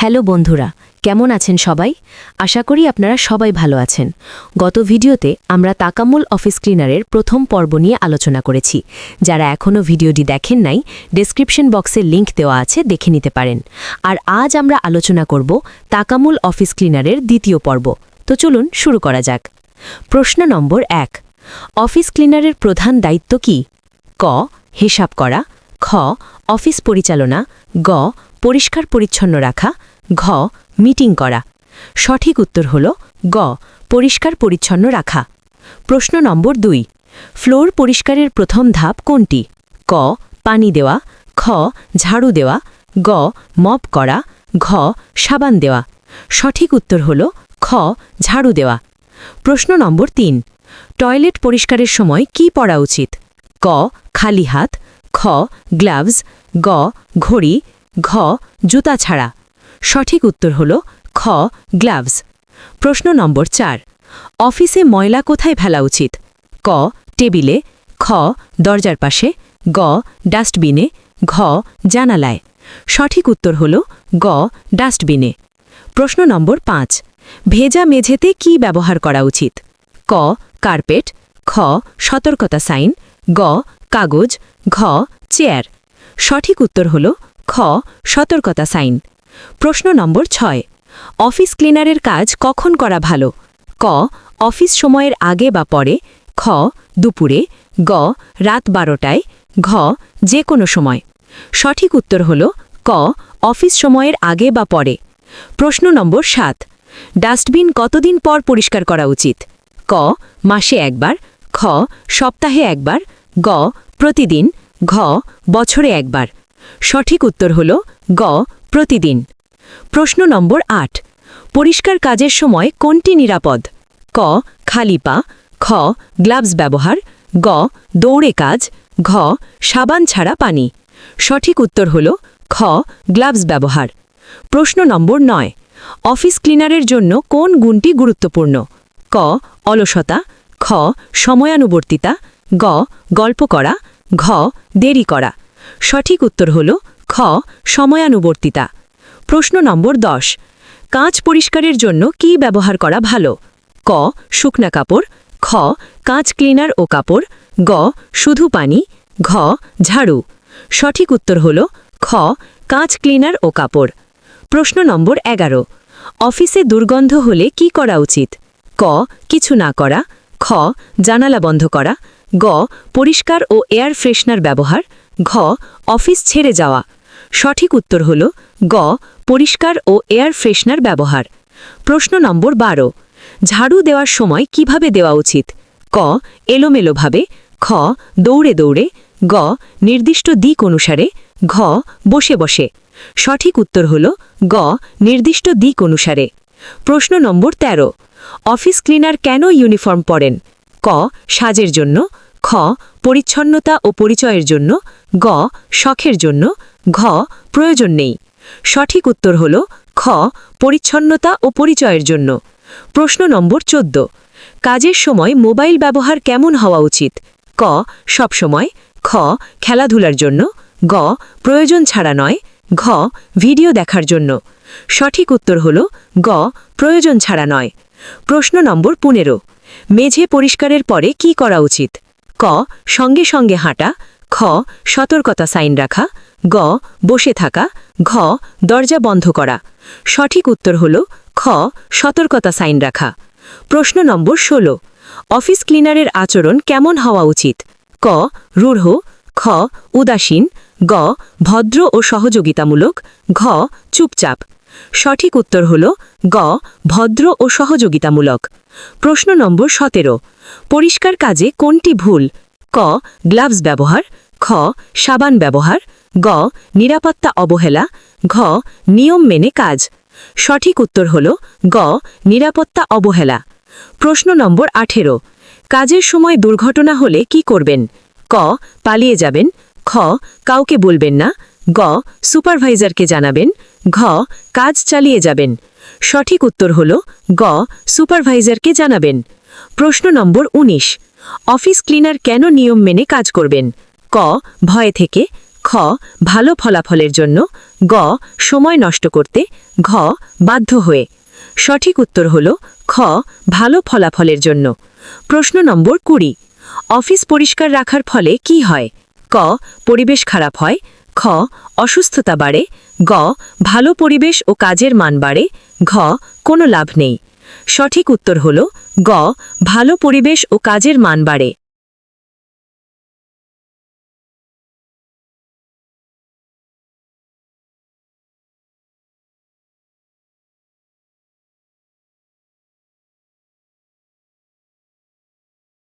Hello বন্ধুরা, কেমন আছেন সবাই? আশা করি আপনারা সবাই ভালো আছেন। গত ভিডিওতে আমরা তাকামুল অফিস ক্লিনারের প্রথম পর্ব নিয়ে আলোচনা করেছি। যারা এখনও ভিডিওটি দেখেন নাই ডেসক্রিপশন বক্সে লিংক দেওয়া আছে, দেখে নিতে পারেন। আর আজ আমরা আলোচনা করব তাকামুল অফিস ক্লিনারের দ্বিতীয় পর্ব। তো চলুন শুরু করা যাক। প্রশ্ন নম্বর এক, অফিস ক্লিনারের প্রধান দায়িত্ব কি? ক, হিসাব করা। খ, অফিস পরিচালনা। গ পরিষ্কার পরিচ্ছন্ন রাখা। ঘ, মিটিং করা। সঠিক উত্তর হল গ, পরিষ্কার পরিচ্ছন্ন রাখা। প্রশ্ন নম্বর দুই, ফ্লোর পরিষ্কারের প্রথম ধাপ কোনটি? ক, পানি দেওয়া। খ, ঝাড়ু দেওয়া। গ, মপ করা। ঘ, সাবান দেওয়া। সঠিক উত্তর হল খ, ঝাড়ু দেওয়া। প্রশ্ন নম্বর তিন, টয়লেট পরিষ্কারের সময় কি পরা উচিত? ক, খালি হাত। খ, গ্লাভস। গ, ঘড়ি। ঘ, জুতা ছাড়া। সঠিক উত্তর হল খ গ্লাভস প্রশ্ন নম্বর চার, অফিসে ময়লা কোথায় ফেলা উচিত? ক, টেবিলে। খ, দরজার পাশে। গ, ডাস্টবিনে। ঘ, জানালায়। সঠিক উত্তর হল গ, ডাস্টবিনে। প্রশ্ন নম্বর পাঁচ, ভেজা মেঝেতে কি ব্যবহার করা উচিত? ক, কার্পেট। খ, সতর্কতা সাইন। গ, কাগজ। ঘ, চেয়ার। সঠিক উত্তর হল খ, সতর্কতা সাইন। প্রশ্ন নম্বর ছয়। অফিস ক্লিনারের কাজ কখন করা ভালো? ক, অফিস সময়ের আগে বা পরে। খ, দুপুরে। গ, রাত বারোটায়। ঘ যে কোনো সময়। সঠিক উত্তর হল ক, অফিস সময়ের আগে বা পরে। প্রশ্ন নম্বর সাত। ডাস্টবিন কতদিন পর পরিষ্কার করা উচিত? ক, মাসে একবার। খ, সপ্তাহে একবার। গ, প্রতিদিন। ঘ, বছরে একবার। সঠিক উত্তর হল গ প্রতিদিন। প্রশ্ন নম্বর আট। পরিষ্কার কাজের সময় কোনটি নিরাপদ? ক, খালি পা, খ, গ্লাভস ব্যবহার, গ, দৌড়ে কাজ, ঘ, সাবান ছাড়া পানি। সঠিক উত্তর হল খ, গ্লাভস ব্যবহার। প্রশ্ন নম্বর নয়। অফিস ক্লিনারের জন্য কোন গুণটি গুরুত্বপূর্ণ? ক, অলসতা, খ, সময়ানুবর্তিতা, গ, গল্প করা, ঘ, দেরি করা। সঠিক উত্তর হল খ, সময়ানুবর্তিতা। প্রশ্ন নম্বর দশ, কাঁচ পরিষ্কারের জন্য কি ব্যবহার করা ভালো? ক, শুকনা কাপড়। খ, কাঁচ ক্লিনার ও কাপড়। গ, শুধু পানি। ঘ, ঝাড়ু। সঠিক উত্তর হল খ, কাঁচ ক্লিনার ও কাপড়। প্রশ্ন নম্বর এগারো, অফিসে দুর্গন্ধ হলে কি করা উচিত? ক, কিছু না করা। খ, জানালা বন্ধ করা। গ, পরিষ্কার ও এয়ার ফ্রেশনার ব্যবহার। ঘ, অফিস ছেড়ে যাওয়া। সঠিক উত্তর হল গ, পরিষ্কার ও এয়ার ফ্রেশনার ব্যবহার। প্রশ্ন নম্বর বারো, ঝাড়ু দেওয়ার সময় কীভাবে দেওয়া উচিত? ক, এলোমেলোভাবে। খ, দৌড়ে দৌড়ে। গ, নির্দিষ্ট দিক অনুসারে। ঘ, বসে বসে। সঠিক উত্তর হল গ, নির্দিষ্ট দিক অনুসারে। প্রশ্ন নম্বর ১৩ অফিস ক্লিনার কেন ইউনিফর্ম পরেন? ক, সাজের জন্য। খ, পরিচ্ছন্নতা ও পরিচয়ের জন্য। গ, শখের জন্য। ঘ প্রয়োজন নেই। সঠিক উত্তর হল খ, পরিচ্ছন্নতা ও পরিচয়ের জন্য। প্রশ্ন নম্বর ১৪ কাজের সময় মোবাইল ব্যবহার কেমন হওয়া উচিত? ক সবসময় খ, খেলাধুলার জন্য। গ, প্রয়োজন ছাড়া নয়। ঘ, ভিডিও দেখার জন্য। সঠিক উত্তর হল গ, প্রয়োজন ছাড়া নয়। প্রশ্ন নম্বর পনেরো। মেঝে পরিষ্কারের পরে কি করা উচিত? ক, সঙ্গে সঙ্গে হাঁটা। খ, সতর্কতা সাইন রাখা। গ, বসে থাকা, ঘ, দরজা বন্ধ করা। সঠিক উত্তর হল খ, সতর্কতা সাইন রাখা। প্রশ্ন নম্বর ১৬ অফিস ক্লিনারের আচরণ কেমন হওয়া উচিত? ক, রূঢ়, খ, উদাসীন, গ, ভদ্র ও সহযোগিতামূলক, ঘ, চুপচাপ। সঠিক উত্তর হল গ, ভদ্র ও সহযোগিতামূলক। প্রশ্ন নম্বর সতেরো, পরিষ্কার কাজে কোনটি ভুল? ক, গ্লাভস ব্যবহার, খ, সাবান ব্যবহার গ, নিরাপত্তা অবহেলা, ঘ, নিয়ম মেনে কাজ। সঠিক উত্তর হল গ, নিরাপত্তা অবহেলা। প্রশ্ন নম্বর আঠেরো, কাজের সময় দুর্ঘটনা হলে কি করবেন? ক, পালিয়ে যাবেন। খ, কাউকে বলবেন না। গ, সুপারভাইজারকে জানাবেন। ঘ, কাজ চালিয়ে যাবেন। সঠিক উত্তর হল গ, সুপারভাইজারকে জানাবেন। প্রশ্ন নম্বর ১৯ অফিস ক্লিনার কেন নিয়ম মেনে কাজ করবেন? ক, ভয় থেকে। খ, ভালো ফলাফলের জন্য, গ, সময় নষ্ট করতে, ঘ, বাধ্য হয়ে। সঠিক উত্তর হল খ, ভালো ফলাফলের জন্য। প্রশ্ন নম্বর কুড়ি, অফিস পরিষ্কার রাখার ফলে কি হয়? ক, পরিবেশ খারাপ হয়। খ, অসুস্থতা বাড়ে। গ, ভালো পরিবেশ ও কাজের মান বাড়ে। ঘ, কোনো লাভ নেই। সঠিক উত্তর হল গ, ভালো পরিবেশ ও কাজের মান বাড়ে।